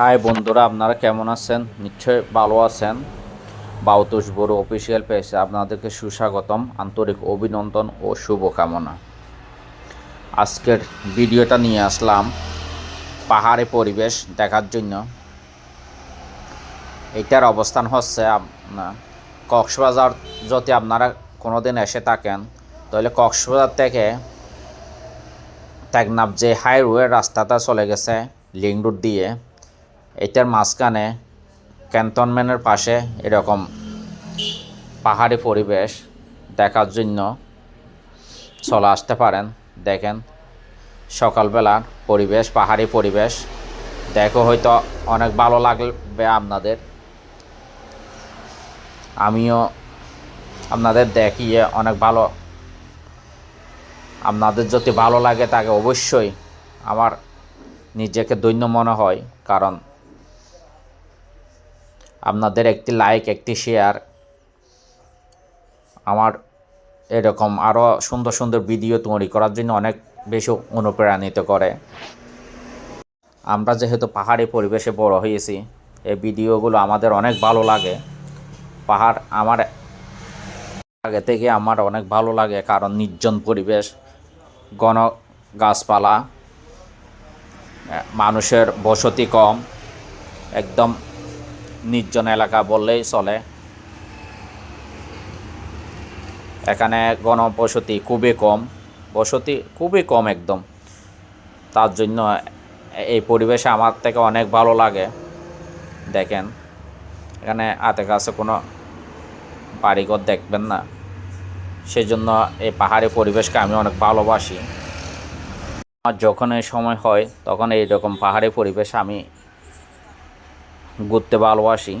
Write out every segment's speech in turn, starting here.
High বন্ধুরা, আপনারা কেমন আছেন? নিশ্চয়ই ভালো আছেন। বাউতোষ বড় অফিসিয়াল পেজে আপনাদেরকে সুস্বাগতম, আন্তরিক অভিনন্দন ও শুভকামনা। আজকের ভিডিওটা নিয়ে আসলাম পাহাড়ে পরিবেশ দেখার জন্য। এটার অবস্থান হচ্ছে আপনার কক্সবাজার যদি আপনারা কোনো দিন এসে থাকেন, তাহলে কক্সবাজার থেকে টেকনাফ যে হাইওয়ে রাস্তাটা চলে গেছে, লিঙ্ক রোড দিয়ে এটার মাঝখানে ক্যান্টনমেন্টের পাশে এরকম পাহাড়ি পরিবেশ দেখার জন্য চলে আসতে পারেন। দেখেন সকালবেলার পরিবেশ, পাহাড়ি পরিবেশ। দেখো হয়তো অনেক ভালো লাগবে আপনাদের। আমিও আপনাদের দেখিয়ে অনেক ভালো, আপনাদের যদি ভালো লাগে তাকে অবশ্যই আমার নিজেকে দৈন্য মনে হয়, কারণ আপনাদের একটি লাইক একটি শেয়ার আমার এরকম আরও সুন্দর সুন্দর ভিডিও তৈরি করার জন্য অনেক বেশি অনুপ্রাণিত করে। আমরা যেহেতু পাহাড়ি পরিবেশে বড় হয়েছি, এই ভিডিওগুলো আমাদের অনেক ভালো লাগে। পাহাড় আমার আগে থেকে আমার অনেক ভালো লাগে, কারণ নির্জন পরিবেশ, ঘন গাছপালা মানুষের বসতি কম, একদম নির্জন এলাকা বললেই চলে। এখানে গণবসতি খুবই কম, বসতি খুবই কম একদম। তার জন্য এই পরিবেশে আমার থেকে অনেক ভালো লাগে, দেখেন। এখানে হাতে কাছে কোনো বাড়িঘর দেখবেন না। সেই জন্য এই পাহাড়ি পরিবেশকে আমি অনেক ভালোবাসি। আমার যখন এই সময় হয়, তখন এইরকম পাহাড়ি পরিবেশ আমি ঘুরতে ভালোবাসি।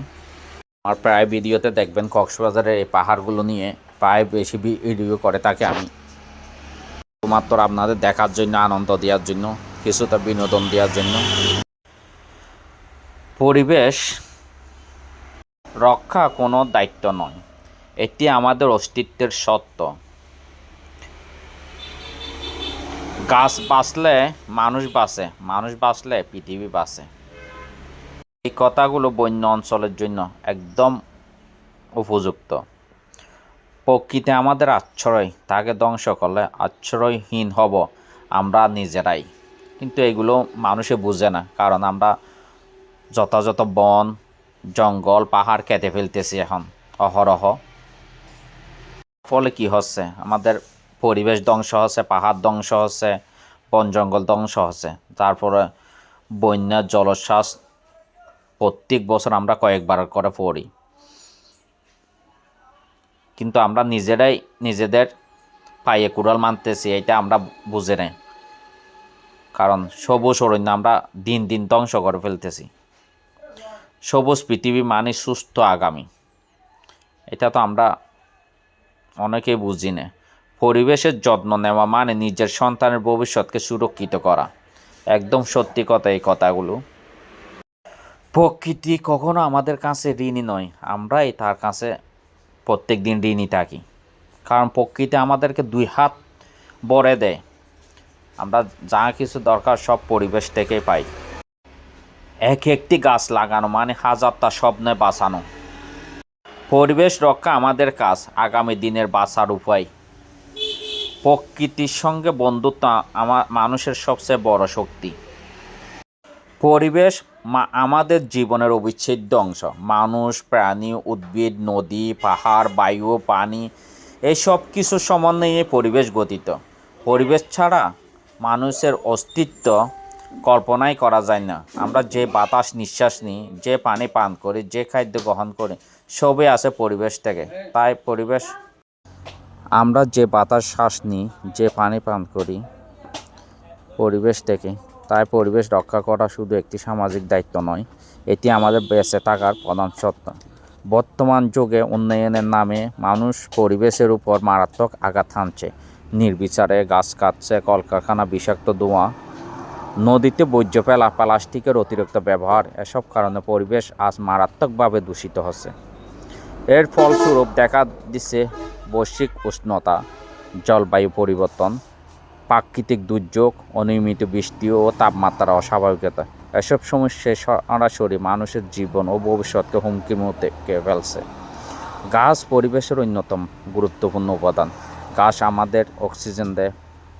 আমার প্রায় ভিডিওতে দেখবেন কক্সবাজারের এই পাহাড়গুলো নিয়ে প্রায় বেশি ভিডিও করে তাকে আমি। শুধুমাত্র আপনাদের দেখার জন্য, আনন্দ দেওয়ার জন্য, কিছুটা বিনোদন দেওয়ার জন্য। পরিবেশ রক্ষা কোনো দায়িত্ব নয়। এটি আমাদের অস্তিত্বের সত্য। গাছ বাঁচলে মানুষ বাঁচে, মানুষ বাঁচলে পৃথিবী বাঁচে। এই কথাগুলো বন্য অঞ্চলের জন্য একদম উপযুক্ত। প্রকৃতি আমাদের আশ্রয়, তাকে ধ্বংস করলে আশ্রয়হীন হব আমরা নিজেরাই। কিন্তু এগুলো মানুষে বুঝে না, কারণ আমরা যথাযথ বন, জঙ্গল, পাহাড় কেটে ফেলতেছি এখন, অহরহ। ফলে কি হচ্ছে? আমাদের পরিবেশ ধ্বংস হচ্ছে, পাহাড় ধ্বংস হচ্ছে, বন জঙ্গল ধ্বংস হচ্ছে। তারপরে বন্যা জলশ্বাস প্রত্যেক বছর আমরা কয়েকবার করে পড়ি। কিন্তু আমরা নিজেরাই নিজেদের পায়ে কুড়াল মানতেছি এটা আমরা বুঝে নেই। কারণ সবুজ অরণ্য আমরা দিন দিন ধ্বংস করে ফেলতেছি। সবুজ পৃথিবী মানে সুস্থ আগামী। এটা তো আমরা অনেকেই বুঝি না পরিবেশের যত্ন নেওয়া মানে নিজের সন্তানের ভবিষ্যৎকে সুরক্ষিত করা। একদম সত্যি কথা এই কথাগুলো। প্রকৃতি কখনো আমাদের কাছে ঋণী নয়, আমরাই তার কাছে প্রত্যেক দিন ঋণী থাকি। কারণ প্রকৃতি আমাদেরকে দুই হাত বরে দেয়। আমরা যা কিছু দরকার সব পরিবেশ থেকেই পাই। এক একটি গাছ লাগানো মানে হাজারটা স্বপ্নে বাঁচানো। পরিবেশ রক্ষা আমাদের কাজ, আগামী দিনের বাঁচার উপায়। প্রকৃতির সঙ্গে বন্ধুত্ব আমার মানুষের সবচেয়ে বড় শক্তি। পরিবেশ আমাদের জীবনের অবিচ্ছেদ্য অংশ। মানুষ, প্রাণী, উদ্ভিদ, নদী, পাহাড়, বায়ু, পানি, এই সব কিছুর সমন্বয়ে পরিবেশ গঠিত। পরিবেশ ছাড়া মানুষের অস্তিত্ব কল্পনাই করা যায় না। আমরা যে বাতাস নিঃশ্বাস নিই, যে পানি পান করি, যে খাদ্য গ্রহণ করি সবই আছে পরিবেশ থেকে। তাই পরিবেশ, আমরা যে বাতাস শ্বাস নিই, যে পানি পান করি, পরিবেশ থেকে তাই পরিবেশ রক্ষা করা শুধু একটি সামাজিক দায়িত্ব নয়, এটি আমাদের বেঁচে থাকার প্রধান সত্য বর্তমান যুগে উন্নয়নের নামে মানুষ পরিবেশের উপর মারাত্মক আঘাত হানছে। নির্বিচারে গাছ কাটছে, কলকারখানা বিষাক্ত ধোঁয়া, নদীতে বর্জ্য ফেলা, প্লাস্টিকের অতিরিক্ত ব্যবহার, এসব কারণে পরিবেশ আজ মারাত্মকভাবে দূষিত হচ্ছে। এর ফলস্বরূপ দেখা দিচ্ছে বৈশ্বিক উষ্ণতা, জলবায়ু পরিবর্তন প্রাকৃতিক দুর্যোগ, অনিয়মিত বৃষ্টি ও তাপমাত্রার অস্বাভাবিকতা। এসব সমস্যায় সরাসরি মানুষের জীবন ও ভবিষ্যৎকে হুমকির মধ্যে ফেলছে। গাছ পরিবেশের অন্যতম গুরুত্বপূর্ণ উপাদান। গাছ আমাদের অক্সিজেন দেয়,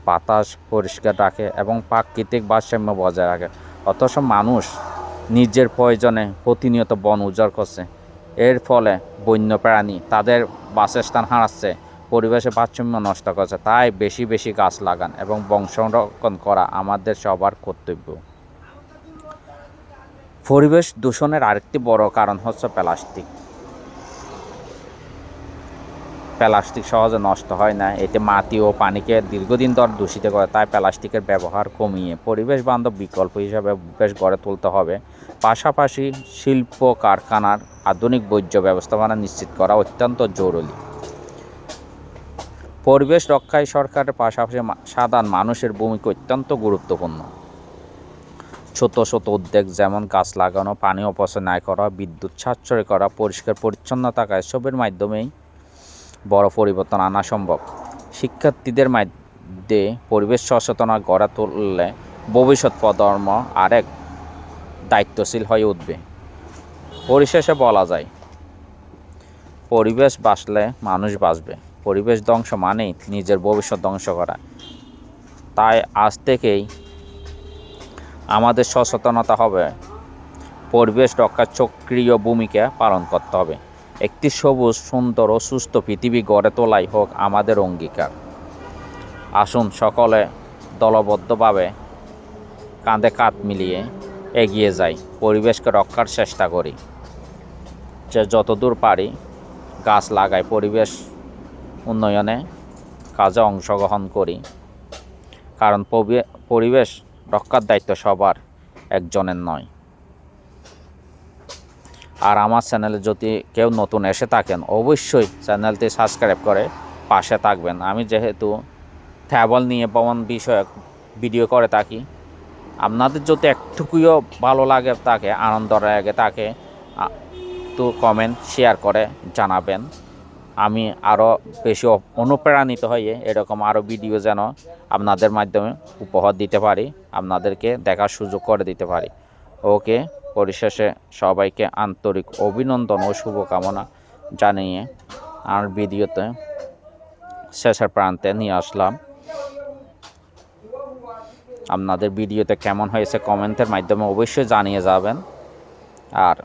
বাতাস পরিষ্কার রাখে এবং প্রাকৃতিক ভারসাম্য বজায় রাখে। অথচ মানুষ নিজের প্রয়োজনে প্রতিনিয়ত বন উজাড় করছে। এর ফলে বন্য প্রাণী তাদের বাসস্থান হারাচ্ছে। পরিবেশের ভারসাম্য নষ্ট করছে, তাই বেশি বেশি গাছ লাগান এবং বন সংরক্ষণ করা আমাদের সবার কর্তব্য। পরিবেশ দূষণের আরেকটি বড় কারণ হচ্ছে প্লাস্টিক। প্লাস্টিক সহজে নষ্ট হয় না, এতে মাটি ও পানিকে দীর্ঘদিন ধরে দূষিত করে, তাই প্লাস্টিকের ব্যবহার কমিয়ে পরিবেশ বান্ধব বিকল্প হিসাবে বেশ গড়ে তুলতে হবে। পাশাপাশি শিল্প, কারখানার আধুনিক বর্জ্য ব্যবস্থাপনা নিশ্চিত করা অত্যন্ত জরুরি। পরিবেশ রক্ষায় সরকারের পাশাপাশি সাধারণ মানুষের ভূমিকা অত্যন্ত গুরুত্বপূর্ণ। ছোট ছোট উদ্যোগ যেমন গাছ লাগানো, পানি অপচয় না করা, বিদ্যুৎ সাশ্রয় করা, পরিষ্কার পরিচ্ছন্ন থাকা, এসবের মাধ্যমেই বড় পরিবর্তন আনা সম্ভব। শিক্ষার্থীদের মধ্যে পরিবেশ সচেতনা গড়ে তুললে ভবিষ্যৎ প্রজন্ম আরেক দায়িত্বশীল হয়ে উঠবে। পরিশেষে বলা যায়, পরিবেশ বাঁচলে মানুষ বাঁচবে। পরিবেশ ধ্বংস মানেই নিজের ভবিষ্যৎ ধ্বংস করা। তাই আজ থেকেই আমাদের সচেতনতা হবে। পরিবেশ রক্ষার সক্রিয় ভূমিকা পালন করতে হবে। একটি সবুজ, সুন্দর ও সুস্থ পৃথিবী গড়ে তোলাই হোক আমাদের অঙ্গীকার। আসুন সকলে দলবদ্ধভাবে কাঁধে কাঁধ মিলিয়ে এগিয়ে যাই, পরিবেশকে রক্ষার চেষ্টা করি। যে যতদূর পারি গাছ লাগাই, পরিবেশ উন্নয়নে কাজে অংশগ্রহণ করি। কারণ পরিবেশ রক্ষার দায়িত্ব সবার, একজনের নয়। আর আমার চ্যানেলে যদি কেউ নতুন এসে থাকেন, অবশ্যই চ্যানেলটি সাবস্ক্রাইব করে পাশে থাকবেন। আমি যেহেতু ট্রাভেল নিয়ে ভ্রমণ বিষয়ক ভিডিও করে থাকি, আপনাদের যদি একটুকুও ভালো লাগে তাকে আনন্দ লাগে তাকে তো কমেন্ট শেয়ার করে জানাবেন। আমি আরও বেশি অনুপ্রাণিত হয়ে এরকম আরও ভিডিও যেন আপনাদের মাধ্যমে উপহার দিতে পারি, আপনাদেরকে দেখার সুযোগ করে দিতে পারি। ওকে, পরিশেষে সবাইকে আন্তরিক অভিনন্দন ও শুভকামনা জানিয়ে আর ভিডিওতে শেষের প্রান্তে নিয়ে আসলাম। আপনাদের ভিডিওতে কেমন হয়েছে কমেন্টের মাধ্যমে অবশ্যই জানিয়ে যাবেন। আর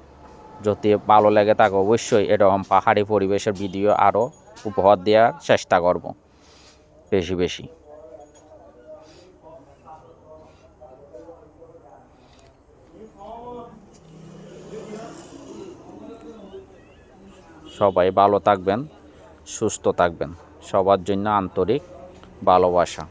যদি ভালো লেগে থাকে, অবশ্যই এরকম পাহাড়ি পরিবেশের ভিডিও আরও উপহার দেওয়ার চেষ্টা করব। বেশি বেশি। সবাই ভালো থাকবেন, সুস্থ থাকবেন। সবার জন্য আন্তরিক ভালোবাসা।